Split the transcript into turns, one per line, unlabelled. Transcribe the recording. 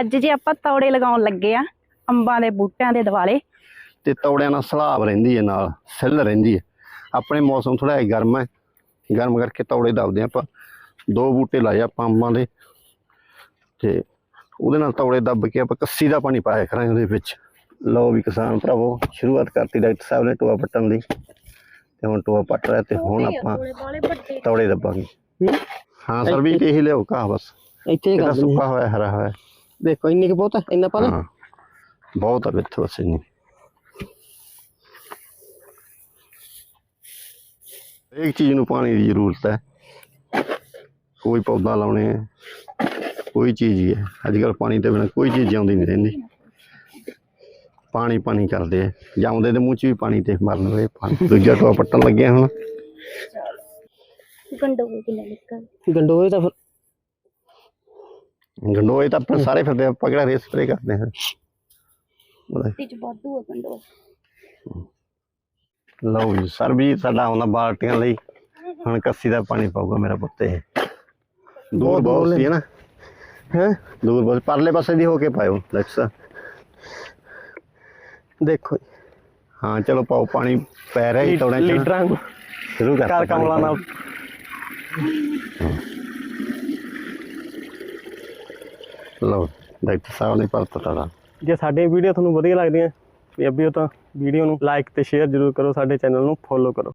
ਅੱਜ ਜੀ ਆਪਾਂ ਤੌੜੇ ਲਗਾਉਣ ਲੱਗੇ ਆ ਅੰਬਾਂ ਦੇ ਬੂਟਿਆਂ ਦੇ ਦਿਵਾਲੇ।
ਤੇ ਤੌੜਿਆਂ ਨਾਲ ਸਲਾਬ ਰਹਿੰਦੀ ਹੈ ਨਾਲ ਸਿੱਲ ਰਹਿੰਦੀ ਹੈ। ਆਪਣੇ ਮੌਸਮ ਥੋੜਾ ਜਿਹਾ ਗਰਮ ਹੈ ਗਰਮ ਕਰਕੇ ਤੌੜੇ ਦਬਦੇ ਆਪਾਂ। ਦੋ ਬੂਟੇ ਲਾਏ ਆਪਾਂ ਅੰਬਾਂ ਦੇ ਤੇ ਉਹਦੇ ਨਾਲ ਤੌੜੇ ਦੱਬ ਕੇ ਆਪਾਂ ਕੱਸੀ ਦਾ ਪਾਣੀ ਪਾਇਆ ਕਰਾਂਗੇ ਉਹਦੇ ਵਿੱਚ। ਲਓ ਵੀ ਕਿਸਾਨ ਭਰਾਵੋ ਸ਼ੁਰੂਆਤ ਕਰਤੀ ਡਾਕਟਰ ਸਾਹਿਬ ਨੇ ਟੋਆ ਪੱਟਣ ਦੀ ਤੇ ਹੁਣ ਟੋਆ ਪੱਟ ਰਿਹਾ ਤੇ ਹੁਣ ਆਪਾਂ ਤੌੜੇ ਦੱਬਾਂਗੇ। ਹਾਂ? ਸਰ ਵੀ ਇਹੀ ਲਿਓ ਕਾ ਬਸ।
ਇੱਥੇ ਹੀ
ਇਹਦਾ
ਕਰ ਦਿੰਦੇ
ਸੁੱਕਾ ਹੋਇਆ ਹਰਾ ਹੋਇਆ।
ਦੇਖੋ ਇੰਨੇ ਕੁ ਬਹੁਤ ਆ, ਇੰਨਾ ਪਾ?
ਹਾਂ ਬਹੁਤ ਆ ਵਿੱਚ ਬਸ ਇੰਨੀ। ਇੱਕ ਚੀਜ਼ ਨੂੰ ਪਾਣੀ ਦੀ ਜ਼ਰੂਰਤ ਹੈ। ਕੋਈ ਪੌਦਾ ਲਾਉਣੇ ਹੈ ਕੋਈ ਚੀਜ਼ ਹੀ ਹੈ। ਅੱਜ ਕੱਲ ਪਾਣੀ ਤੋਂ ਬਿਨਾਂ ਕੋਈ ਚੀਜ਼ ਜਿਉਂਦੀ ਨਹੀਂ ਰਹਿੰਦੀ। ਪਾਣੀ ਪਾਣੀ ਕਰਦੇ ਆ। ਜਾਉਂਦੇ ਦੇ ਮੂੰਹ 'ਚ ਵੀ ਪਾਣੀ ਤੇ ਮਰਨ ਵੇ ਪਾਣੀ। ਦੂਜਾ ਟੋਆ ਪੱਟਣ ਲੱਗੇ ਹੁਣ।
ਗੰਡੋਏ ਕਿੰਨੇ ਨਿਕਲ
ਗੰਡੋਏ ਤਾਂ ਫਿਰ
ਗੰਡੋਏ ਤਾਂ ਆਪਣੇ ਸਾਰੇ ਫਿਰਦੇ ਆ, ਆਪਾਂ ਕਿਹੜਾ ਰੇ ਸਪਰੇ ਕਰਦੇ ਹਾਂ। ਉਹਦਾ
ਤੇ ਚ ਵਾਧੂ ਆ ਗੰਡੋਏ।
ਲਓ ਜੀ ਸਰ ਵੀ ਸਾਡਾ ਆਉਂਦਾ ਬਾਲਟੀਆਂ ਲਈ। ਹੁਣ ਕੱਸੀ ਦਾ ਪਾਣੀ ਪਾਊਗਾ ਮੇਰਾ ਪੁੱਤ ਇਹ। ਦੂਰ
ਬਹੁਤ
ਬਹੁਤ ਸੀ ਹੈ ਨਾ।
ਹੈ?
ਦੂਰ ਬਹੁਤ ਪਰਲੇ ਪਾਸੇ ਦੀ ਹੋ ਕੇ ਪਾਇਓ ਲੈਕਸ
ਦੇਖੋ ਜੀ,
ਹਾਂ ਚਲੋ ਪਾਓ ਪਾਣੀ ਪੈ ਰਿਹਾ ਹੀ ਤੋੜਿਆਂ ਚ
ਲੀਡਰਾਂ ਨੂੰ
ਸ਼ੁਰੂ ਕਰ
ਕਰ ਕਮਲਾ ਨਾਲ।
ਲਓ, ਡਾਕਟਰ ਸਾਹਿਬ ਨੇ ਪਰਤ ਤਾ
ਜੇ ਸਾਡੇ ਵੀਡੀਓ ਤੁਹਾਨੂੰ ਵਧੀਆ ਲੱਗਦੀਆਂ ਪੰਜਾਬੀਓ ਤਾਂ ਵੀਡੀਓ ਨੂੰ ਲਾਈਕ ਤੇ ਸ਼ੇਅਰ ਜ਼ਰੂਰ ਕਰੋ, ਸਾਡੇ ਚੈਨਲ ਨੂੰ ਫੋਲੋ ਕਰੋ।